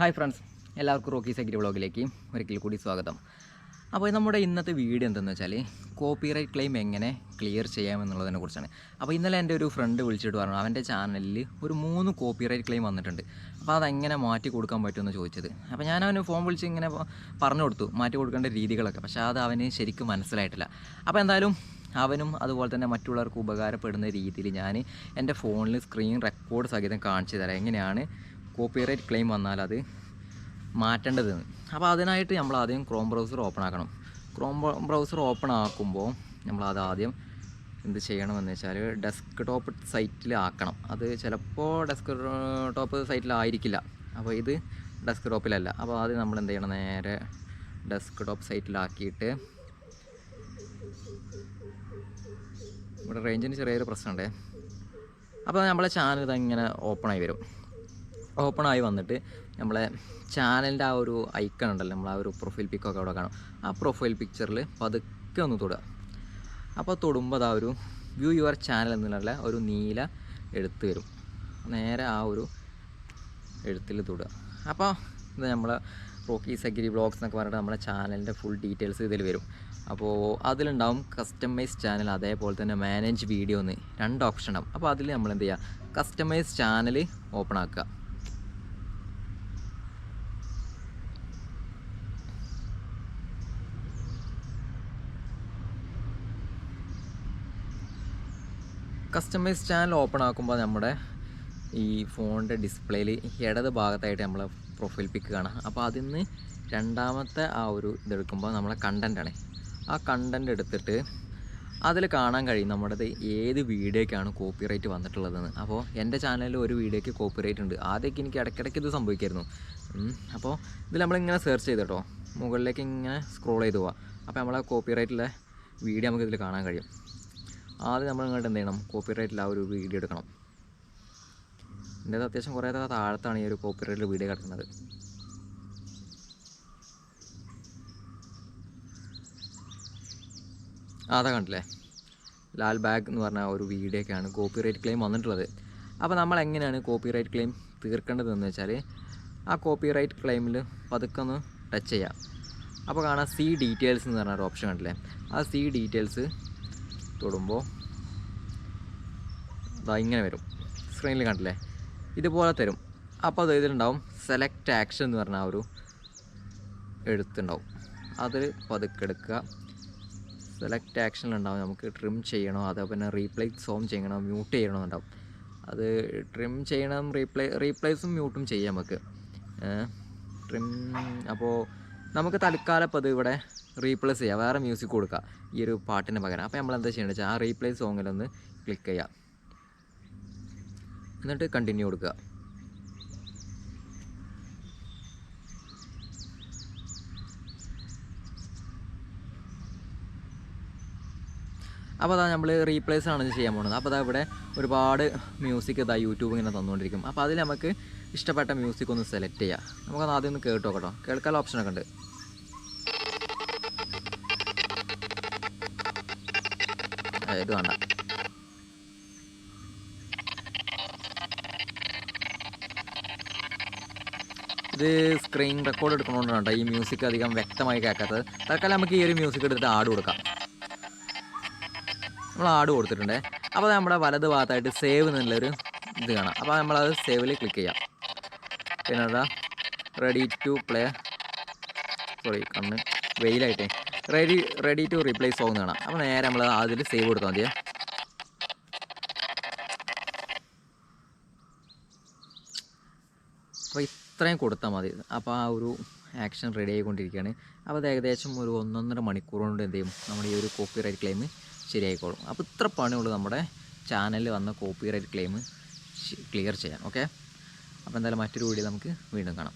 Hi friends. എല്ലാവർക്കും Rocky സെഗ്രി വ്ളോഗിലേക്ക് ഒരിക്കൽ കൂടി സ്വാഗതം. അപ്പോൾ നമ്മുടെ ഇന്നത്തെ വീഡിയോ എന്തെന്ന് വെച്ചാൽ കോപ്പിറൈറ്റ് ക്ലെയിം എങ്ങനെ ക്ലിയർ ചെയ്യാമെന്നുള്ളതിനെ കുറിച്ചാണ്. അപ്പോൾ ഇന്നലെ എന്റെ ഒരു ഫ്രണ്ട് വിളിച്ചിട്ട് പറഞ്ഞു അവന്റെ ചാനലിൽ ഒരു മൂന്ന് കോപ്പിറൈറ്റ് ക്ലെയിം വന്നിട്ടുണ്ട്. അപ്പോൾ അതെങ്ങനെ മാറ്റി കൊടുക്കാൻ പറ്റുമെന്ന് ചോദിച്ചത്. അപ്പോൾ ഞാൻ അവന് ഫോൺ വിളിച്ച് ഇങ്ങനെ പറഞ്ഞു കൊടുത്തു മാറ്റി കൊടുക്കേണ്ട രീതികളൊക്കെ. പക്ഷേ അത് അവന് ശരിക്കും മനസ്സിലായിട്ടില്ല. അപ്പോൾ എന്തായാലും അവനും അതുപോലെ തന്നെ മറ്റുള്ളവർക്ക് ഉപകാരപ്പെടുന്ന രീതിയിൽ ഞാൻ എന്റെ ഫോണിൽ സ്ക്രീൻ റെക്കോർഡ് സഹിതം കാണിച്ചു തരാം. എങ്ങനെയാണ് കോപ്പിറൈറ്റ് ക്ലെയിം വന്നാൽ അത് മാറ്റേണ്ടതെന്ന് അപ്പോൾ അതിനായിട്ട് നമ്മൾ ആദ്യം ക്രോം ബ്രൗസർ ഓപ്പൺ ആക്കണം. ക്രോം ബ്രൗസർ ഓപ്പൺ ആക്കുമ്പോൾ നമ്മൾ അത് ആദ്യം എന്ത് ചെയ്യണമെന്ന് വെച്ചാൽ ഡെസ്ക് ടോപ്പ് സൈറ്റിൽ ആക്കണം. അത് ചിലപ്പോൾ ഡെസ്ക് ടോപ്പ് സൈറ്റിലായിരിക്കില്ല അപ്പോൾ ഇത് ഡെസ്ക് ടോപ്പിലല്ല അപ്പോൾ ആദ്യം നമ്മൾ എന്ത് ചെയ്യണം? നേരെ ഡെസ്ക് ടോപ്പ് സൈറ്റിലാക്കിയിട്ട് ഇവിടെ റേഞ്ചിന് ചെറിയൊരു പ്രശ്നമുണ്ടേ. അപ്പോൾ നമ്മളെ ചാനൽ ഇതങ്ങനെ ഓപ്പണായി വരും. ഓപ്പണായി വന്നിട്ട് നമ്മളെ ചാനലിന്റെ ആ ഒരു ഐക്കൺ ഉണ്ടല്ലോ നമ്മൾ ആ ഒരു പ്രൊഫൈൽ പിക്കൊക്കെ അവിടെ കാണും. ആ പ്രൊഫൈൽ പിക്ചറിൽ പതുക്കെ ഒന്ന് തൊടുക. അപ്പോൾ തൊടുമ്പോൾ ആ ഒരു വ്യൂ യുവർ ചാനൽ എന്നുള്ള ഒരു നീല എഴുത്ത് വരും. നേരെ ആ ഒരു എഴുത്തിൽ തൊടുക. അപ്പോൾ ഇത് നമ്മളെ റോക്കി സഗിരി വ്ളോഗ്സ് എന്നൊക്കെ പറഞ്ഞിട്ട് നമ്മുടെ ചാനലിന്റെ ഫുൾ ഡീറ്റെയിൽസ് ഇതിൽ വരും. അപ്പോൾ അതിലുണ്ടാവും കസ്റ്റമൈസ് ചാനൽ അതേപോലെ തന്നെ മാനേജ് വീഡിയോ എന്ന്. രണ്ട് ഓപ്ഷൻ ഉണ്ടാവും. അപ്പോൾ അതിൽ നമ്മൾ എന്ത് ചെയ്യുക കസ്റ്റമൈസ് ചാനൽ ഓപ്പൺ ആക്കുക. കസ്റ്റമൈസ് ചാനൽ ഓപ്പൺ ആക്കുമ്പോൾ നമ്മുടെ ഈ ഫോണിന്റെ ഡിസ്പ്ലേയിൽ ഇടത് ഭാഗത്തായിട്ട് നമ്മളെ പ്രൊഫൈൽ പിക്ക് കാണാം. അപ്പോൾ അതിൽ നിന്ന് രണ്ടാമത്തെ ആ ഒരു ഇതെടുക്കുമ്പോൾ നമ്മളെ കണ്ടന്റാണ് ആ കണ്ടന്റ് എടുത്തിട്ട് അതിൽ കാണാൻ കഴിയും നമ്മുടേത് ഏത് വീഡിയോയ്ക്കാണ് കോപ്പിറൈറ്റ് വന്നിട്ടുള്ളതെന്ന്. അപ്പോൾ എന്റെ ചാനലിൽ ഒരു വീഡിയോയ്ക്ക് കോപ്പിറൈറ്റ് ഉണ്ട്. ആദ്യമൊക്കെ എനിക്ക് ഇടയ്ക്കിടയ്ക്ക് ഇത് സംഭവിക്കായിരുന്നു. അപ്പോൾ ഇതിൽ നമ്മളിങ്ങനെ സെർച്ച് ചെയ്ത് കേട്ടോ മുകളിലേക്ക് ഇങ്ങനെ സ്ക്രോൾ ചെയ്ത് പോവാം. അപ്പോൾ നമ്മളെ കോപ്പിറൈറ്റിലെ വീഡിയോ നമുക്ക് ഇതിൽ കാണാൻ കഴിയും. ആദ്യം നമ്മൾ ഇങ്ങോട്ട് എന്ത് ചെയ്യണം? കോപ്പിറൈറ്റിൽ ആ ഒരു വീഡിയോ എടുക്കണം. എന്റെ അത്യാവശ്യം കുറേ താഴത്താണ് ഈ ഒരു കോപ്പിറൈറ്റിൽ വീഡിയോ കിടക്കുന്നത്. അതാ കണ്ടില്ലേ? ലാൽ ബാഗ് എന്ന് പറഞ്ഞ ഒരു വീഡിയോക്കാണ് കോപ്പിറൈറ്റ് ക്ലെയിം വന്നിട്ടുള്ളത്. അപ്പോൾ നമ്മൾ എങ്ങനെയാണ് കോപ്പിറൈറ്റ് ക്ലെയിം തീർക്കേണ്ടതെന്ന് വെച്ചാൽ ആ കോപ്പിറൈറ്റ് ക്ലെയിമിൽ പതുക്കെ ഒന്ന് ടച്ച് ചെയ്യാം. അപ്പോൾ കാണാം സി ഡീറ്റെയിൽസ് എന്ന് പറഞ്ഞ ഒരു ഓപ്ഷൻ കണ്ടില്ലേ? ആ സി ഡീറ്റെയിൽസ് തൊടുമ്പോൾ അതാ ഇങ്ങനെ വരും. സ്ക്രീനിൽ കണ്ടില്ലേ? ഇതുപോലെ തരും. അപ്പോൾ അത് ഇതിലുണ്ടാവും സെലക്ട് ആക്ഷൻ എന്ന് പറഞ്ഞ ഒരു എഴുത്തുണ്ടാവും. അതിൽ പതുക്കെ എടുക്കുക. സെലക്ട് ആക്ഷനിലുണ്ടാവും നമുക്ക് ട്രിം ചെയ്യണോ? അതോ പിന്നെ റീപ്ലേസ് സോം ചെയ്യണോ? മ്യൂട്ട് ചെയ്യണോ എന്നുണ്ടാവും അത് ട്രിം ചെയ്യണം റീപ്ലേ റീപ്ലേസും മ്യൂട്ടും ചെയ്യാം നമുക്ക്. ട്രിം അപ്പോൾ നമുക്ക് തൽക്കാലം ഇപ്പോൾ അത് ഇവിടെ റീപ്ലേസ് ചെയ്യുക വേറെ മ്യൂസിക് കൊടുക്കുക ഈ ഒരു പാട്ടിന് പകരം. അപ്പോൾ നമ്മൾ എന്താ ചെയ്യേണ്ടത് വെച്ചാൽ ആ റീപ്ലേസ് സോങ്ങിലൊന്ന് ക്ലിക്ക് ചെയ്യാം. എന്നിട്ട് കണ്ടിന്യൂ കൊടുക്കുക. അപ്പോൾ അതാ നമ്മൾ റീപ്ലേസ് ആണ് ചെയ്യാൻ പോകുന്നത് അപ്പോൾ അതാ ഇവിടെ ഒരുപാട് മ്യൂസിക് ഇതാ യൂട്യൂബ് ഇങ്ങനെ തന്നുകൊണ്ടിരിക്കും. അപ്പോൾ അതിൽ നമുക്ക് ഇഷ്ടപ്പെട്ട മ്യൂസിക് ഒന്ന് സെലക്ട് ചെയ്യാം. നമുക്കത് ആദ്യം ഒന്ന് കേട്ടോ കേട്ടോ കേൾക്കാനുള്ള ഓപ്ഷനൊക്കെ ഉണ്ട്. ഇത് വേണ്ട ഇത് സ്ക്രീൻ റെക്കോർഡ് എടുക്കണോണ്ടാണ് കേട്ടോ ഈ മ്യൂസിക് അധികം വ്യക്തമായി കേൾക്കാത്തത്. തൽക്കാലം നമുക്ക് ഈ ഒരു മ്യൂസിക് എടുത്തിട്ട് ആഡ് കൊടുക്കാം. നമ്മൾ ആഡ് കൊടുത്തിട്ടുണ്ട്. അപ്പോൾ നമ്മുടെ വലത് ഭാഗത്തായിട്ട് സേവ് എന്നുള്ളൊരു ഇത് കാണാം. അപ്പോൾ നമ്മളത് സേവിൽ ക്ലിക്ക് ചെയ്യാം. പിന്നെ റെഡി ടു പ്ലേ സോറി കണ്ണ് വെയിലായിട്ടേ. റെഡി റെഡി ടു റീപ്ലേസ് കാണാം അപ്പോൾ നേരെ നമ്മൾ അതിൽ സേവ് കൊടുത്താൽ മതിയേ. അപ്പോൾ ഇത്രയും കൊടുത്താൽ മതി. അപ്പോൾ ആ ഒരു ആക്ഷൻ റെഡി ആയിക്കൊണ്ടിരിക്കുകയാണ്. അപ്പോൾ അത് ഏകദേശം ഒരു ഒന്നൊന്നര മണിക്കൂർ കൊണ്ട് എന്ത് ചെയ്യും? നമ്മുടെ ഈ ഒരു കോപ്പി റൈറ്റ് ക്ലെയിം ശരിയായിക്കോളും. അപ്പോൾ ഇത്ര പണിയുള്ളൂ നമ്മുടെ ചാനലിൽ വന്ന കോപ്പി റൈറ്റ് ക്ലെയിം ക്ലിയർ ചെയ്യാൻ. ഓക്കെ അപ്പോൾ എന്തായാലും മറ്റൊരു വീഡിയോ നമുക്ക് വീണ്ടും കാണാം.